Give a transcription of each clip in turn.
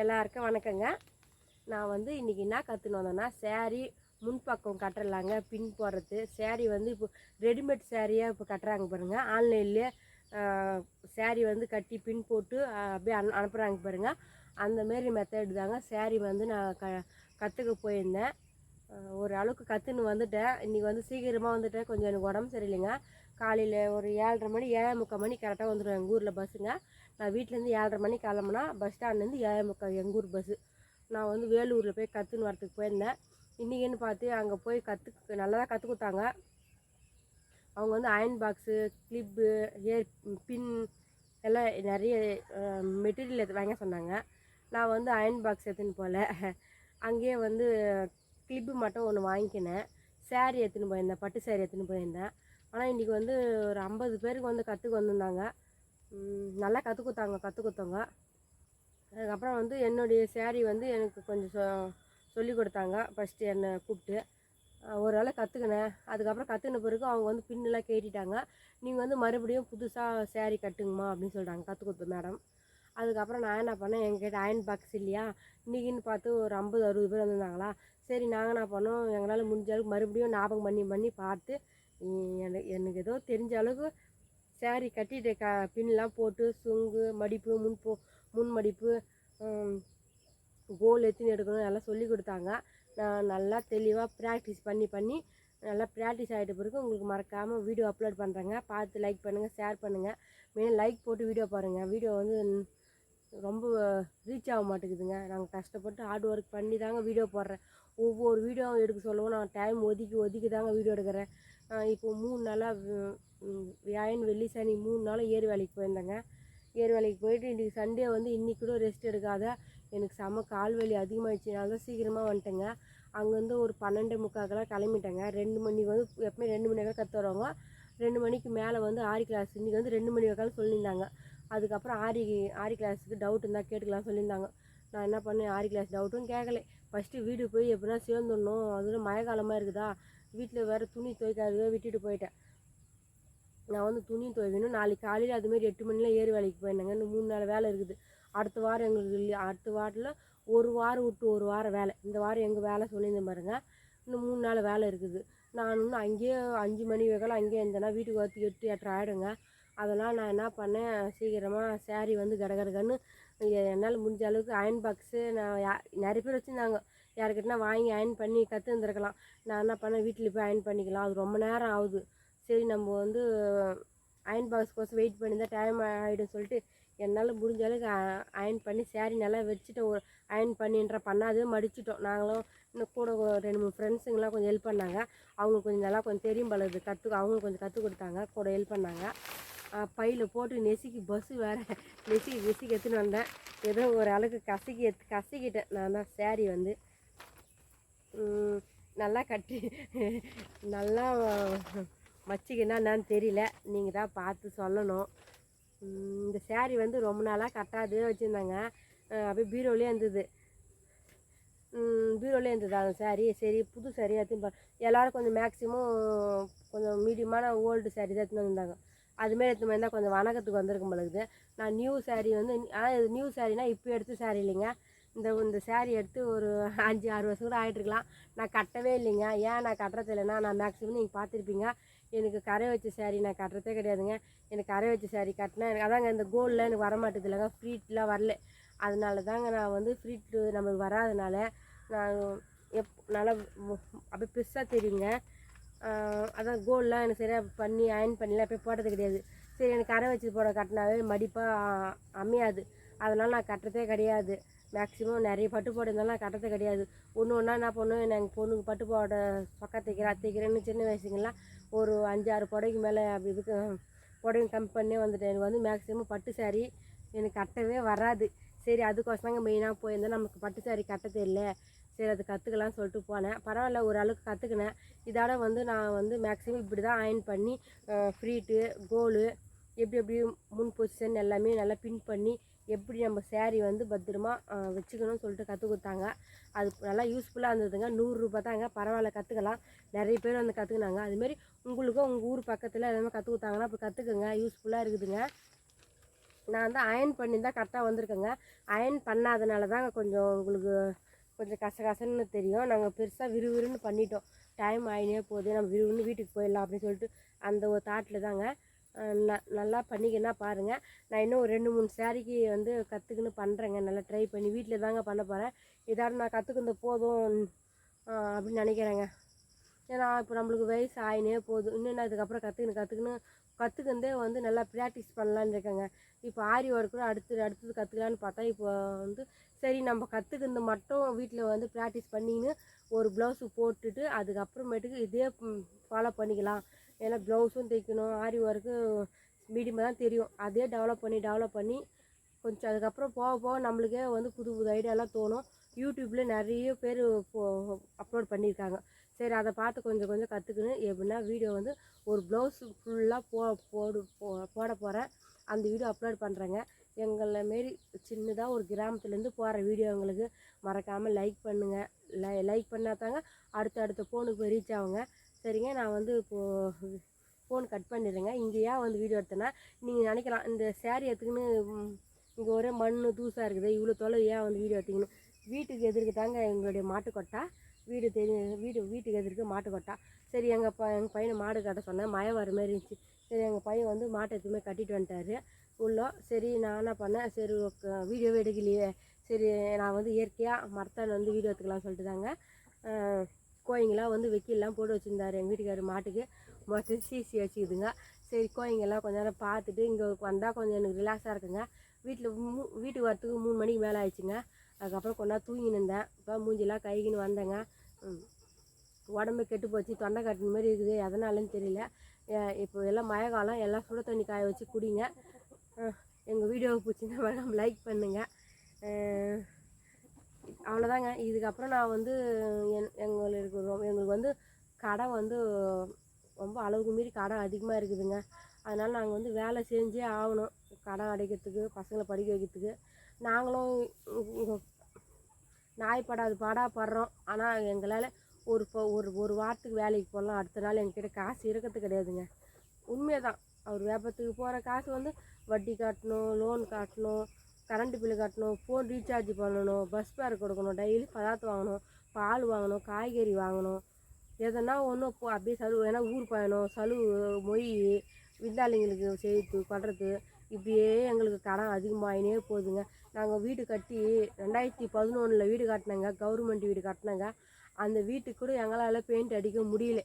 எல்லாருக்கும் வணக்கங்க. நான் வந்து இன்றைக்கி என்ன கற்றுன்னு வந்தேன்னா சேரீ முன்பக்கம் கட்டுறலாங்க. பின் போடுறது. சேரீ வந்து இப்போ ரெடிமேட் சேரீயாக இப்போ கட்டுறாங்க பாருங்கள் ஆன்லைன்லேயே சேரீ வந்து கட்டி பின் போட்டு அப்படியே அனு அனுப்புகிறாங்க பாருங்கள் அந்த மாரி மெத்தட் தாங்க சேரீ வந்து நான் க கற்றுக்க போயிருந்தேன். ஒரு அளவுக்கு கற்றுன்னு வந்துட்டேன். இன்றைக்கி வந்து சீக்கிரமாக வந்துட்டேன். கொஞ்சம் எனக்கு உடம்பு சரியில்லைங்க. காலையில் ஒரு ஏழரை மணி ஏழை முக்கால் மணி கரெக்டாக வந்துடும் எங்கள் ஊரில் பஸ்ஸுங்க நான் வீட்டிலேருந்து ஏழரை மணிக்கு கிளம்புனா பஸ் ஸ்டாண்ட்லேருந்து ஏழை முக்கால் எங்கள் ஊர் பஸ்ஸு நான் வந்து வேலூரில் போய் கற்றுன்னு வரத்துக்கு போயிருந்தேன். இன்றைக்கின்னு பார்த்து அங்கே போய் கற்று நல்லா தான் கற்றுக் கொடுத்தாங்க. அவங்க வந்து iron box clip air pin எல்லாம் நிறைய மெட்டீரியல் எடுத்து வாங்க சொன்னாங்க. நான் வந்து அயன் பாக்ஸ் எடுத்துன்னு போகல அங்கேயே வந்து கிளிப்பு மட்டும் ஒன்று வாங்கிக்கினேன். சேரீ எடுத்துன்னு போயிருந்தேன். பட்டு saree எடுத்துன்னு போயிருந்தேன். ஆனால் இன்றைக்கி வந்து ஒரு ஐம்பது பேருக்கு வந்து கற்றுக்கு வந்திருந்தாங்க. நல்லா கற்றுக் கொடுத்தாங்க கற்றுக் கொடுத்தவங்க அதுக்கப்புறம் வந்து என்னுடைய சேரீ வந்து எனக்கு கொஞ்சம் சொ சொல்லி கொடுத்தாங்க. ஃபஸ்ட்டு என்னை கூப்பிட்டு ஒரு வேளை கற்றுக்கினேன் அதுக்கப்புறம் கற்றுக்கின பிறகு அவங்க வந்து பின்னெல்லாம் கேட்டிட்டாங்க. நீங்கள் வந்து மறுபடியும் புதுசாக சேரீ கட்டுங்கம்மா அப்படின்னு சொல்கிறாங்க கற்றுக் கொடுத்த மேடம் அதுக்கப்புறம் நான் என்ன பண்ணேன் எங்ககிட்ட அயன் பாக்ஸ் இல்லையா? இன்றைக்கின்னு பார்த்து ஒரு ஐம்பது அறுபது பேர் வந்திருந்தாங்களா? சரி நாங்கள் என்ன பண்ணோம் எங்களால் முடிஞ்ச அளவுக்கு மறுபடியும் ஞாபகம் பண்ணி பண்ணி பார்த்து எனக்கு எனக்கு ஏதோ தெரிஞ்ச அளவுக்கு saree கட்டிட்டு க பின்லாம் போட்டு சுங்கு மடிப்பு முன் போ முன் மடிப்பு கோல் எத்தினி எடுக்கணும் எல்லாம் சொல்லி கொடுத்தாங்க. நான் நல்லா தெளிவாக ப்ராக்டிஸ் பண்ணி பண்ணி நல்லா ப்ராக்டிஸ் ஆகிட்ட பிறகு உங்களுக்கு மறக்காமல் வீடியோ அப்லோட் பண்ணுறேங்க பார்த்து லைக் பண்ணுங்கள் ஷேர் பண்ணுங்கள் மெயின் லைக் போட்டு வீடியோ பாருங்கள் வீடியோ வந்து ரொம்ப ரீச் ஆக மாட்டேங்குதுங்க. நாங்கள் கஷ்டப்பட்டு ஹார்ட் ஒர்க் பண்ணி தாங்க வீடியோ போடுறேன். ஒவ்வொரு வீடியோ எடுக்க சொல்லவும் நான் டைம் ஒதுக்கி ஒதுக்கி தாங்க வீடியோ எடுக்கிறேன். இப்போ மூணு நாளாக வியாழன் வெள்ளி சனி மூணு நாளும் ஏறு வேலைக்கு போயிருந்தேங்க. ஏறு வேலைக்கு போயிட்டு இன்றைக்கி சண்டே வந்து இன்றைக்கி கூட ரெஸ்ட் எடுக்காத எனக்கு செம கால் வலி அதிகமாகிடுச்சுனால தான் சீக்கிரமாக வந்துட்டேங்க. அங்கேருந்து ஒரு பன்னெண்டு முக்காக்கெல்லாம் கிளம்பிட்டேங்க. ரெண்டு மணிக்கு வந்து எப்பவுமே ரெண்டு மணி வரைக்கும் கற்று வருவாங்க. ரெண்டு மணிக்கு மேலே வந்து ஆரி கிளாஸ் இன்றைக்கி வந்து ரெண்டு மணி வரைக்கும் சொல்லியிருந்தாங்க. அதுக்கப்புறம் ஆரி ஆரி கிளாஸுக்கு டவுட் இருந்தால் கேட்டுக்கலாம் சொல்லியிருந்தாங்க. நான் என்ன பண்ணேன்? ஆரி கிளாஸ் டவுட்டும் கேட்கல ஃபஸ்ட்டு வீடு போய் எப்படின்னா சேர்ந்துடணும். அதில் மழை காலமாக இருக்குதா? வீட்டில் வேறு துணி துவைக்காதவே விட்டுட்டு போயிட்டேன். நான் வந்து துணி துவைக்கணும். நாளைக்கு காலையில் அதுமாரி எட்டு மணிலாம் ஏறு வேலைக்கு போயிருந்தேங்க. இன்னும் மூணு நாள் வேலை இருக்குது. அடுத்த வாரம் எங்களுக்கு இல்லையா அடுத்த வாரத்தில் ஒரு வாரம் விட்டு ஒரு வாரம் வேலை. இந்த வாரம் எங்கள் வேலை சொல்லியிருந்தேன் பாருங்க. இன்னும் மூணு நாள் வேலை இருக்குது. நான் இன்னும் அங்கேயே அஞ்சு மணி வரைக்கும் அங்கேயே இருந்தேன்னா வீட்டுக்கு வரத்து எட்டு எட்டரை ஆகிடுங்க அதெல்லாம் நான் என்ன பண்ணேன்? சீக்கிரமாக சேரீ வந்து கடகடகன்னு என்னால் முடிஞ்ச அளவுக்கு அயன் பாக்ஸு நான் யா நிறைய பேர் வச்சுருந்தாங்க. யாருக்கிட்டனா வாங்கி அயன் பண்ணி கற்று இருந்திருக்கலாம் நான் என்ன பண்ணேன்? வீட்டில் போய் அயன் பண்ணிக்கலாம். அது ரொம்ப நேரம் ஆகுது. சரி நம்ம வந்து அயன் பாக்ஸ் கோசம் வெயிட் பண்ணி தான் டைம் ஆகிடும் சொல்லிட்டு என்னால் முடிஞ்ச அளவுக்கு அயன் பண்ணி saree நல்லா வச்சுட்டோம் ஒரு அயன் பண்ணின்ற பண்ணாதே மடிச்சிட்டோம். நாங்களும் இன்னும் கூட ரெண்டு மூணு ஃப்ரெண்ட்ஸுங்கெலாம் கொஞ்சம் ஹெல்ப் பண்ணாங்க. அவங்க கொஞ்சம் நல்லா கொஞ்சம் தெரியும் பழகுது கற்று அவங்க கொஞ்சம் கற்றுக் கொடுத்தாங்க. கூட ஹெல்ப் பண்ணாங்க. பையில் போட்டு நெசுக்கி பஸ்ஸு வேறு. நெசுக்கி நெசுக்கி எடுத்துன்னு வந்தேன். ஏதோ ஒரு அளவுக்கு கசக்கி எடுத்து கசக்கிட்டேன். நான் தான் சேரீ வந்து நல்லா கட்டி நல்லா மச்சிக்கினா என்னன்னு தெரியல. நீங்கள் தான் பார்த்து சொல்லணும். இந்த சேரீ வந்து ரொம்ப நாளாக கட்டாதே வச்சுருந்தாங்க. அப்படியே பீரோலேயே இருந்தது. பீரோலே இருந்தது அந்த சாரீ சரி புது சாரியாக எடுத்துன்னு எல்லோரும் கொஞ்சம் மேக்ஸிமம் கொஞ்சம் மீடியமான ஓல்டு சாரீ தான் எடுத்துன்னு வந்தாங்க அதுமாரி எடுத்துன்னு வந்தால் கொஞ்சம் வணக்கத்துக்கு வந்திருக்கும் பொழுது நான் நியூ சாரீ வந்து ஆனால் இது நியூ சாரீனா இப்போ எடுத்த saree இல்லைங்க. இந்த இந்த சேரீ எடுத்து ஒரு அஞ்சு ஆறு வருஷம் கூட ஆகிட்டுருக்கலாம் நான் கட்டவே இல்லைங்க. ஏன் நான் கட்டுறது இல்லைன்னா நான் மேக்ஸிமம் நீங்கள் பார்த்துருப்பீங்க. எனக்கு கரை வச்ச சேரீ நான் கட்டுறதே கிடையாதுங்க. எனக்கு கரை வச்ச சேரீ கட்டினா எனக்கு அதாங்க இந்த கோல்டில் எனக்கு வர மாட்டேது இல்லைங்க ஃப்ரீட்லாம் வரல. அதனால தாங்க நான் வந்து ஃப்ரீட்டு நம்மளுக்கு வராதனால நான் எப் நல்லா அப்படியே பெருசாக தெரியுங்க. அதான் கோல்டெலாம் எனக்கு சரியாக பண்ணி அயன் பண்ணிலாம் அப்படியே போட்டது கிடையாது. சரி எனக்கு கரை வச்சு போட கட்டினாவே மடிப்பாக அமையாது. அதனால் நான் கட்டுறதே கிடையாது. மேக்ஸிமம் நிறைய பட்டு போட இருந்தாலும் நான் கிடையாது. ஒன்று ஒன்றா என்ன பண்ணுவேன் எங்கள் பொண்ணுக்கு பட்டு போட பக்கம் தைக்கிறேன் தைக்கிறேன்னு சின்ன வயசுங்கெல்லாம் ஒரு அஞ்சாறு புடவைக்கு மேலே அப்படி இதுக்கு புடவைங்க கம்மி பண்ணே வந்துட்டேன். எனக்கு வந்து மேக்ஸிமம் பட்டு saree எனக்கு கட்டவே வராது. சரி அதுக்கோசங்க மெயினாக போயிருந்தேன். நமக்கு பட்டு saree கட்ட தெரியல சரி அது கற்றுக்கலாம்னு சொல்லிட்டு போனேன். பரவாயில்ல ஓரளவுக்கு கற்றுக்கினேன் இதோட வந்து நான் வந்து மேக்ஸிமம் இப்படி தான் அயன் பண்ணி ஃப்ரீட்டு கோலு எப்படி எப்படி முன் பொசிஷன் எல்லாமே நல்லா பின் பண்ணி எப்படி நம்ம சேரீ வந்து பத்திரமா வச்சுக்கணும்னு சொல்லிட்டு கற்றுக் கொடுத்தாங்க. அது நல்லா யூஸ்ஃபுல்லாக இருந்ததுங்க. நூறுரூபா தாங்க. பரவாயில்ல கற்றுக்கலாம் நிறைய பேர் வந்து கற்றுக்குனாங்க அதுமாரி உங்களுக்கும் உங்கள் ஊர் பக்கத்தில் எல்லாமே கற்றுக் கொடுத்தாங்கன்னா இப்போ கற்றுக்குங்க யூஸ்ஃபுல்லாக இருக்குதுங்க. நான் வந்து அயன் பண்ணி தான் கரெக்டாக வந்திருக்கேங்க. அயன் பண்ணாதனால தாங்க கொஞ்சம் உங்களுக்கு கொஞ்சம் கசகசன்னு தெரியும். நாங்கள் பெருசாக விறுவிறுன்னு பண்ணிட்டோம். டைம் ஆயினே போகுது. நம்ம விறுவிறுன்னு வீட்டுக்கு போயிடலாம் அப்படின்னு சொல்லிட்டு அந்த ஒரு தாட்டில் தாங்க. ந நல்லா பண்ணிக்கினா பாருங்கள் நான் இன்னும் ஒரு ரெண்டு மூணு சாரிக்கு வந்து கற்றுக்குன்னு பண்ணுறேங்க நல்லா ட்ரை பண்ணி வீட்டில் தாங்க பண்ண போகிறேன் இதோட நான் கற்றுக்குந்த போதும் அப்படின்னு நினைக்கிறேங்க. ஏன்னா இப்போ நம்மளுக்கு வயசு ஆயினே போதும் இன்னும் நான் இதுக்கப்புறம் கற்றுக்கணும் கற்றுக்கணும் கற்றுக்கிந்தே வந்து நல்லா ப்ராக்டிஸ் பண்ணலான்னு இருக்கேங்க. இப்போ ஆரி ஒர்க்கு அடுத்து அடுத்தது கற்றுக்கலான்னு பார்த்தா இப்போ வந்து சரி நம்ம கற்றுக்கிறது மட்டும் வீட்டில் வந்து ப்ராக்டிஸ் பண்ணிக்கின்னு ஒரு ப்ளவுஸு போட்டுட்டு அதுக்கப்புறமேட்டுக்கு இதே ஃபாலோ பண்ணிக்கலாம். ஏன்னா ப்ளவுஸும் தைக்கணும் ஆரி ஒர்க்கு மீடியமாக தான் தெரியும். அதே டெவலப் பண்ணி டெவலப் பண்ணி கொஞ்சம் அதுக்கப்புறம் போக போக நம்மளுக்கே வந்து புது புது ஐடியாலாம் தோணும். யூடியூப்பில் நிறைய பேர் அப்லோட் பண்ணியிருக்காங்க. சரி அதை பார்த்து கொஞ்சம் கொஞ்சம் கற்றுக்குன்னு எப்படின்னா வீடியோ வந்து ஒரு ப்ளவுஸ் ஃபுல்லாக போ போடு போ போட போகிறேன் அந்த வீடியோ அப்லோட் பண்ணுறேங்க எங்களை மாரி சின்னதாக ஒரு கிராமத்துலேருந்து போகிற வீடியோ எங்களுக்கு. மறக்காமல் லைக் பண்ணுங்கள் லை லைக் பண்ணால் தாங்க அடுத்த அடுத்த ஃபோனுக்கு போய் ரீச் ஆகுங்க. சரிங்க நான் வந்து இப்போது ஃபோன் கட் பண்ணிடுறேங்க. இங்கே ஏன் வந்து வீடியோ எடுத்தேன்னா நீங்கள் நினைக்கலாம் இந்த சேரீ எடுத்துக்கின்னு இங்கே ஒரே மண் தூசாக இருக்குது இவ்வளோ தொலை ஏன் வந்து வீடியோ எடுத்திங்கன்னு. வீட்டுக்கு எதிர்க்கு தாங்க எங்களுடைய மாட்டுக்கொட்டா வீடு தெரி வீடு வீட்டுக்கு எதிர்க்கு மாட்டுக்கொட்டா சரி எங்கள் ப எங்கள் பையனை மாடு கட்ட சொன்னேன் மழை வர மாதிரி இருந்துச்சு. சரி எங்கள் பையன் வந்து மாட்டை எதுவுமே கட்டிட்டு வந்துட்டாரு. உள்ளே சரி நான் என்ன பண்ணேன் சரி வீடியோவே எடுக்கலையே. சரி நான் வந்து இயற்கையாக மரத்தால் வந்து வீடியோ எடுத்துக்கலாம்னு சொல்லிட்டு தாங்க கோயிங்கெல்லாம் வந்து வெக்கிலாம் போட்டு வச்சுருந்தாரு எங்கள் வீட்டுக்காரர் மாட்டுக்கு. மொத்தம் சீசி வச்சுக்குதுங்க. சரி கோயிங்கெல்லாம் கொஞ்ச நேரம் பார்த்துட்டு இங்கே வந்தால் கொஞ்சம் எனக்கு ரிலாக்ஸாக இருக்குங்க. வீட்டில் மூ வீட்டுக்கு வரத்துக்கு மூணு மணிக்கு மேலே ஆயிடுச்சுங்க. அதுக்கப்புறம் கொஞ்ச நேரம் தூங்கின்னு இருந்தேன். இப்போ மூஞ்சிலாம் கைகின்னு வந்தேங்க. உடம்பு கெட்டு போச்சு தொண்டை கட்டின மாதிரி இருக்குது. எதனாலன்னு தெரியல. இப்போ எல்லாம் மழை காலம் எல்லாம் சுட தண்ணி காய வச்சு குடிங்க. எங்கள் வீடியோவை பிடிச்சிருந்தா மறக்காம லைக் பண்ணுங்கள் அவ்வளோதாங்க இதுக்கப்புறம் நான் வந்து என் எங்களுக்கு எங்களுக்கு வந்து கடன் வந்து ரொம்ப அளவுக்கு மீறி கடன் அதிகமாக இருக்குதுங்க. அதனால் நாங்கள் வந்து வேலை செஞ்சே ஆகணும். கடன் அடைக்கிறதுக்கு பசங்களை படிக்க வைக்கிறதுக்கு. நாங்களும் நாய்ப்படாது பாடா படுறோம். ஆனால் எங்களால் ஒரு ஒரு ஒரு வாரத்துக்கு வேலைக்கு போகலாம். அடுத்த நாள் எங்ககிட்ட காசு இருக்கிறது கிடையாதுங்க. உண்மைதான் அவர் வியாபாரத்துக்கு போகிற காசு வந்து வட்டி காட்டணும் லோன் காட்டணும். கரண்ட்டு பில்லு கட்டணும் ஃபோன் ரீசார்ஜ் பண்ணணும் பஸ் ஃபேர் கொடுக்கணும் டெய்லி பதார்த்தம் வாங்கணும் பால் வாங்கணும் காய்கறி வாங்கணும். எதனா ஒன்று அப்படியே சலுவு ஏன்னா ஊர் பயணம் சலுவு மொய் விருந்தாளிங்களுக்கு செய்து பண்ணுறது இப்படியே எங்களுக்கு கடன் அதிகமாகினே போகுதுங்க. நாங்கள் வீடு கட்டி ரெண்டாயிரத்தி பதினொன்றில் வீடு கட்டினங்க கவர்மெண்ட் வீடு கட்டினங்க. அந்த வீட்டுக்கு கூட எங்களால் பெயிண்ட் அடிக்க முடியல.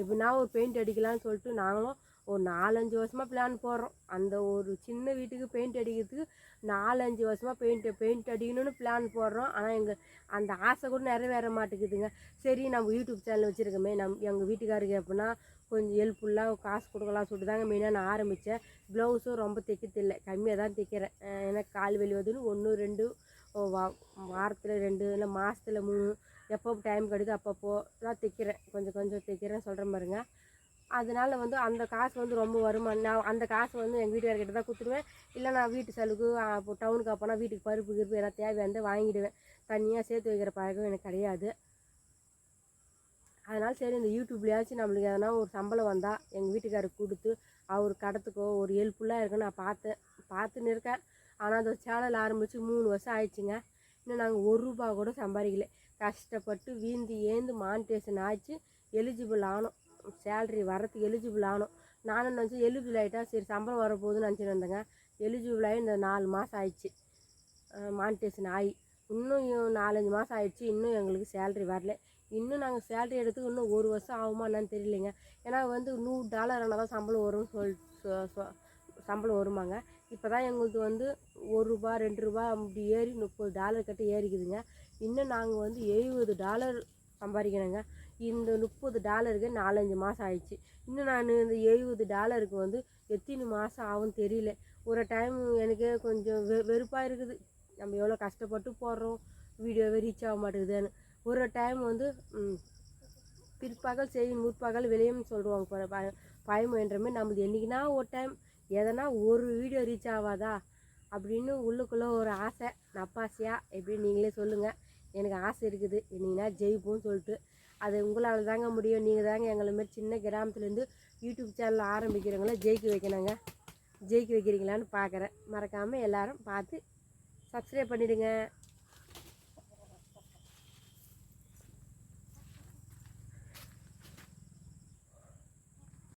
எப்படின்னா ஒரு பெயிண்ட் அடிக்கலாம்னு சொல்லிட்டு நாங்களும் ஒரு நாலஞ்சு வருஷமாக பிளான் போடுறோம். அந்த ஒரு சின்ன வீட்டுக்கு பெயிண்ட் அடிக்கிறதுக்கு நாலஞ்சு வருஷமாக பெயிண்ட் பெயிண்ட் அடிக்கணும்னு பிளான் போடுறோம். ஆனால் எங்கள் அந்த ஆசை கூட நிறைவேற மாட்டேங்குதுங்க. சரி நம்ம யூடியூப் சேனல் வச்சுருக்கோமே. நம் எங்கள் வீட்டுக்காருக்கு எப்படின்னா கொஞ்சம் ஹெல்ப்ஃபுல்லாக காசு கொடுக்கலாம் சொல்லிட்டு தாங்க மெயினாக நான் ஆரம்பித்தேன் ப்ளவுஸும் ரொம்ப தைக்கிறதில்ல கம்மியாக தான் தைக்கிறேன். அஹ் ஏன்னா கால் வலி வருதுன்னு ஒன்று ரெண்டு வா வாரத்தில் ரெண்டு இல்லை மாதத்துல மூணு எப்போ டைம் கிடைக்குது அப்பப்போ தான் தைக்கிறேன். கொஞ்சம் கொஞ்சம் தைக்கிறேன் சொல்கிற மாதிரிங்க அதனால் வந்து அந்த காசு வந்து ரொம்ப வருமானம். நான் அந்த காசு வந்து எங்கள் வீட்டுக்காரர்கிட்ட தான் கொடுத்துருவேன் இல்லை நான் வீட்டு செலவுக்கு இப்போ டவுனுக்கு அப்போனா வீட்டுக்கு பருப்பு கிருப்பு எதாவது தேவையானதை வாங்கிடுவேன். தனியாக சேர்த்து வைக்கிற பழக்கம் எனக்கு கிடையாது. அதனால் சரி இந்த யூடியூப்லையாச்சும் நம்மளுக்கு எதனா ஒரு சம்பளம் வந்தால் எங்கள் வீட்டுக்காரருக்கு கொடுத்து அவர் கடத்துக்கோ ஒரு ஹெல்ப்ஃபுல்லாக இருக்குன்னு நான் பார்த்தேன். பார்த்துன்னு இருக்கேன். ஆனால் அந்த சேனல் ஆரம்பித்து மூணு வருஷம் ஆயிடுச்சுங்க. இன்னும் நாங்கள் ஒரு ரூபா கூட சம்பாதிக்கல. கஷ்டப்பட்டு வீந்தி ஏந்து மானிட்டேஷன் ஆச்சு. எலிஜிபிள் ஆனோம். சேல்ரி வரத்துக்கு எலிஜிபிள் ஆகணும். நானும் நினச்சி எலிஜிபிள் ஆகிட்டா சரி சம்பளம் வரப்போகுதுன்னு நினச்சிட்டு வந்தேங்க எலிஜிபிள் ஆகி இந்த நாலு மாதம் ஆயிடுச்சு. மானிட்டேஷன் ஆகி. இன்னும் நாலஞ்சு மாதம் ஆயிடுச்சு. இன்னும் எங்களுக்கு சேல்ரி வரல. இன்னும் நாங்கள் சேலரி எடுத்து இன்னும் ஒரு வருஷம் ஆகுமா என்னன்னு தெரியலைங்க. ஏன்னா வந்து நூறு டாலர் ஆனால் தான் சம்பளம் வரும்னு சொல் சொ- சம்பளம் வருமாங்க. இப்போ தான் எங்களுக்கு வந்து ஒரு ரூபா ரெண்டு ரூபா அப்படி ஏறி முப்பது டாலர் கட்டி ஏறிக்குதுங்க. இன்னும் நாங்கள் வந்து எழுபது டாலர் சம்பாதிக்கணுங்க. இந்த முப்பது டாலருக்கு நாலஞ்சு மாதம் ஆயிடுச்சு. இன்னும் நான் இந்த எழுபது டாலருக்கு வந்து எத்தனை மாதம் ஆகும்னு தெரியல. ஒரு டைம் எனக்கே கொஞ்சம் வெ வெறுப்பாக இருக்குது. நம்ம எவ்வளோ கஷ்டப்பட்டு போடுறோம் வீடியோவே ரீச் ஆக மாட்டேங்குதுன்னு. ஒரு டைம் வந்து பிற்பகல் செய்யும் முற்பகல் விளையும் சொல்லுவாங்க ப பயமுன்ற மாதிரி நம்மளுது என்றைக்குனா ஒரு டைம் எதனா ஒரு வீடியோ ரீச் ஆகாதா அப்படின்னு உள்ளுக்குள்ளே ஒரு ஆசை. நப்பாசையாக எப்படி நீங்களே சொல்லுங்கள் எனக்கு ஆசை இருக்குது. என்னைக்குனா ஜெயிப்போம்னு சொல்லிட்டு அது உங்களால் தாங்க முடியும். நீங்கள் தாங்க எங்களை மாதிரி சின்ன கிராமத்துலேருந்து யூடியூப் சேனல் ஆரம்பிக்கிறவங்கள ஜெயிக்க வைக்கணுங்க. ஜெயிக்க வைக்கிறீங்களான்னு பார்க்குறேன் மறக்காமல் எல்லோரும் பார்த்து சப்ஸ்கிரைப் பண்ணிவிடுங்க